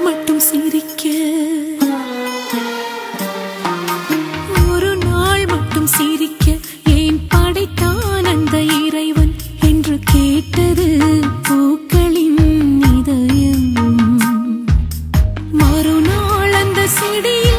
மட்டும் சிரிக்க. ஒரு நாள் மட்டும் சிரிக்க. ஏன் படைத்தான் அந்த இறைவன் என்று கேட்டது பூக்களின் இதயம். மறுநாள் அந்த செடியில்